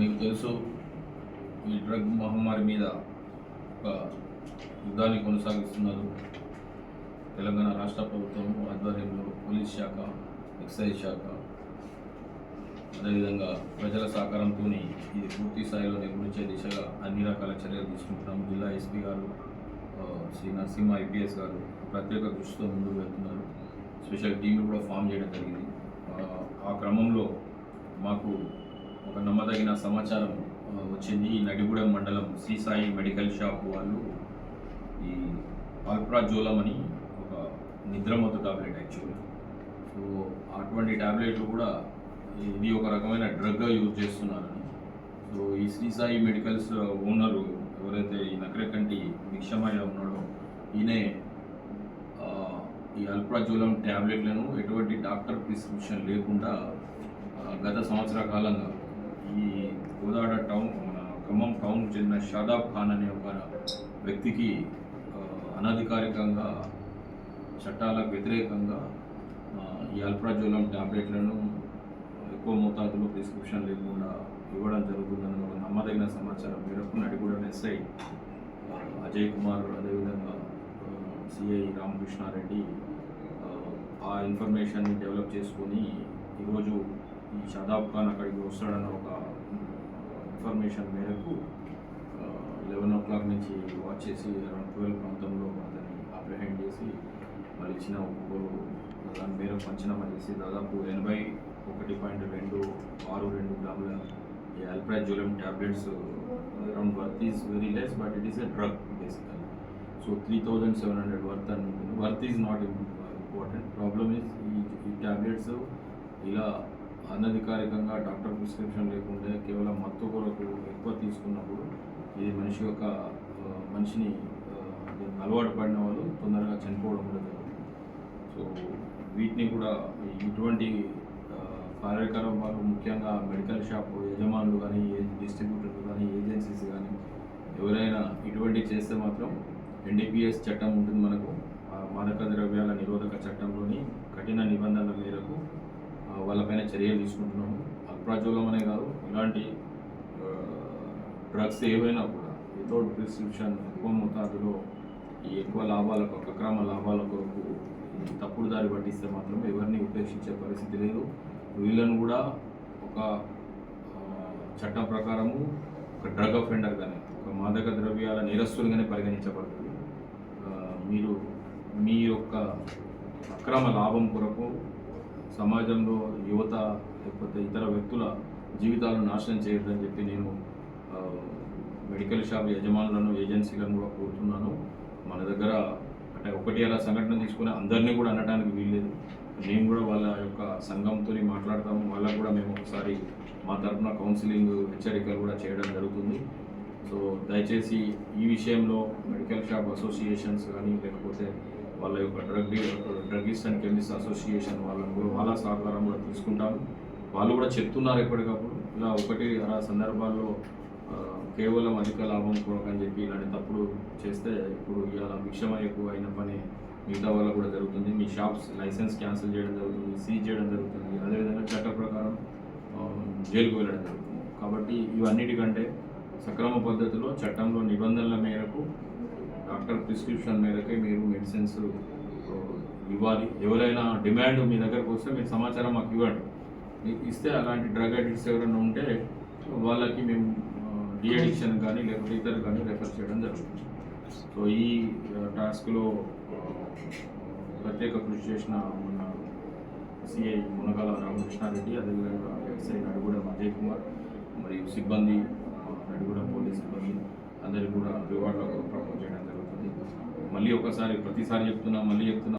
మీకు తెలుసు ఈ డ్రగ్ మహమ్మారి మీద ఒక యుద్ధాన్ని కొనసాగిస్తున్నారు. తెలంగాణ రాష్ట్ర ప్రభుత్వం ఆధ్వర్యంలో పోలీస్ శాఖ ఎక్సైజ్ శాఖ అదేవిధంగా ప్రజల సహకారంతో ఇది పూర్తి స్థాయిలో నిర్మించే దిశగా అన్ని రకాల చర్యలు తీసుకుంటున్నాం జిల్లా ఎస్పీ గారు శ్రీ నరసింహ ఐపీఎస్ గారు ప్రత్యేక దృష్టితో ముందుకు వెళ్తున్నారు. స్పెషల్ టీంలు కూడా ఫామ్ చేయడం జరిగింది. ఆ క్రమంలో మాకు ఒక నమ్మదగిన సమాచారం వచ్చింది. ఈ నడిగూడెం మండలం శ్రీ సాయి మెడికల్ షాప్ వాళ్ళు ఈ ఆల్ప్రాజోలం అని ఒక నిద్రమత్తు టాబ్లెట్ యాక్చువల్లీ సో అటువంటి టాబ్లెట్లు కూడా ఇది ఒక రకమైన డ్రగ్గా యూజ్ చేస్తున్నారని. సో ఈ శ్రీ సాయి మెడికల్స్ ఓనరు ఎవరైతే ఈ నకరకంటి భిక్షమయ్య ఉన్నాడో ఈయనే ఈ అల్ప్రాజోలం ట్యాబ్లెట్లను ఎటువంటి డాక్టర్ ప్రిస్క్రిప్షన్ లేకుండా గత సంవత్సర కాలంగా ఈ గోదాడ టౌన్ మన ఖమ్మం టౌన్ చెందిన షాదాబ్ ఖాన్ అనే ఒక వ్యక్తికి అనధికారికంగా చట్టాలకు వ్యతిరేకంగా ఈ అల్ప్రాజోలం ట్యాబ్లెట్లను ఎక్కువ మోతాదులో ప్రిస్క్రిప్షన్ లేకుండా ఇవ్వడం జరుగుతుందని ఒక నమ్మదగిన సమాచారం మేరకు నడిగూడెం ఎస్ఐ అజయ్ కుమార్ అదేవిధంగా సిఐ రామకృష్ణారెడ్డి ఆ ఇన్ఫర్మేషన్ని డెవలప్ చేసుకొని ఈరోజు ఈ షాదాబ్ ఖాన్ అక్కడికి వస్తాడన్న ఒక ఇన్ఫర్మేషన్ మేరకు లెవెన్ ఓ క్లాక్ నుంచి వాచ్ చేసి అరౌండ్ ట్వెల్వ్ ప్రాంతంలో అతన్ని అప్రిహెండ్ చేసి మరి ఇచ్చిన ఒక్కొక్కరు దాని మేరకు పంచనామా చేసి దాదాపు ఎనభై ఒకటి పాయింట్ రెండు ఆరు రెండు గ్రాముల ఈ alprazolam tablets around worth is very less but it is a drug basically so three thousand seven hundred worth అని ఉంటుంది worth is not important problem is ఈ ఈ ట్యాబ్లెట్స్ ఇలా అనధికారికంగా డాక్టర్ ప్రిస్క్రిప్షన్ లేకుండా కేవలం మత్తు కొరకు ఎక్కువ తీసుకున్నప్పుడు ఇది మనిషి యొక్క మనిషిని అలవాటు పడిన వాళ్ళు తొందరగా చనిపోవడం కూడా జరుగుతుంది. సో వీటిని కూడా ఇటువంటి ఆ, కార్యకలాపాలు ముఖ్యంగా మెడికల్ షాప్ యజమానులు కానీ డిస్ట్రిబ్యూటర్లు కానీ ఏజెన్సీస్ కానీ ఎవరైనా ఇటువంటి చేస్తే మాత్రం ఎన్డీపీఎస్ చట్టం ఉంటుంది మనకు. ఆ మాదక ద్రవ్యాల నిరోధక చట్టంలోని కఠిన నిబంధనల మేరకు వాళ్ళపైన చర్యలు తీసుకుంటున్నాము. అల్ప్రాజోలం అనే కాదు ఇలాంటి డ్రగ్స్ ఏవైనా కూడా వితౌట్ ప్రిస్క్రిప్షన్ ఎక్కువ మోతాదులో ఈ ఎక్కువ లాభాలకు అక్రమ లాభాల కొరకు తప్పుడు దారి పట్టిస్తే మాత్రం ఎవరిని ఉపేక్షించే పరిస్థితి లేదు. వీళ్ళను కూడా ఒక చట్టం ప్రకారము ఒక డ్రగ్ అఫెండర్గానే ఒక మాదక ద్రవ్యాల నేరస్తులుగానే పరిగణించబడుతుంది. మీరు మీ యొక్క అక్రమ లాభం కొరకు సమాజంలో యువత లేకపోతే ఇతర వ్యక్తుల జీవితాలను నాశనం చేయొద్దని చెప్పి నేను మెడికల్ షాప్ యజమానులను ఏజెన్సీలను కూడా కోరుతున్నాను. మన దగ్గర అంటే ఒకటి అలా సంఘటన తీసుకుని అందరినీ కూడా అనడానికి వీల్లేదు. మేము కూడా వాళ్ళ యొక్క సంఘంతో మాట్లాడతాము. వాళ్ళకు కూడా మేము ఒకసారి మా తరఫున కౌన్సిలింగ్ హెచ్చరికలు కూడా చేయడం జరుగుతుంది. సో దయచేసి ఈ విషయంలో మెడికల్ షాప్ అసోసియేషన్స్ కానీ లేకపోతే వాళ్ళ యొక్క drug drugs and chemist association వాళ్ళని కూడా వాళ్ళ సహకారం కూడా తీసుకుంటాము. వాళ్ళు కూడా చెప్తున్నారు ఎప్పటికప్పుడు. ఇలా ఒకటి ఆ సందర్భాల్లో కేవలం అధిక లాభం కొరకని చెప్పి ఇలాంటి తప్పుడు చేస్తే ఇప్పుడు ఇవాళ భిక్షమయ్యకు అయిన పని మిగతా వల్ల కూడా జరుగుతుంది. మీ షాప్స్ లైసెన్స్ క్యాన్సిల్ చేయడం జరుగుతుంది సీజ్ చేయడం జరుగుతుంది. అదేవిధంగా చట్ట ప్రకారం జైలుకు వెళ్ళడం జరుగుతుంది. కాబట్టి ఇవన్నిటికంటే సక్రమ పద్ధతిలో చట్టంలో నిబంధనల మేరకు డాక్టర్ ప్రిస్క్రిప్షన్ మేరకే మీరు మెడిసిన్స్ ఇవ్వాలి. ఎవరైనా డిమాండ్ మీ దగ్గరకు వస్తే మీరు సమాచారం మాకు ఇవ్వండి. మీకు ఇస్తే అలాంటి డ్రగ్ అడిక్ట్స్ ఎవరైనా ఉంటే వాళ్ళకి మేము డిఅడిక్షన్ కానీ లేకపోతే ఇతర కానీ రెఫర్ చేయడం జరుగుతుంది. సో ఈ టాస్క్లో ప్రత్యేక కృషి చేసిన మన సిఐ మునగాల రామకృష్ణారెడ్డి అదేవిధంగా ఎస్ఐ నడుగూడెం అజయ్ కుమార్ మరియు సిబ్బంది నడుగుడ పోలీస్ సిబ్బంది అందరికీ కూడా రివార్డులకు ప్రమోట్ చేయడం జరుగుతుంది. మళ్ళీ ఒకసారి ప్రతిసారి చెప్తున్నా మళ్ళీ చెప్తున్నా.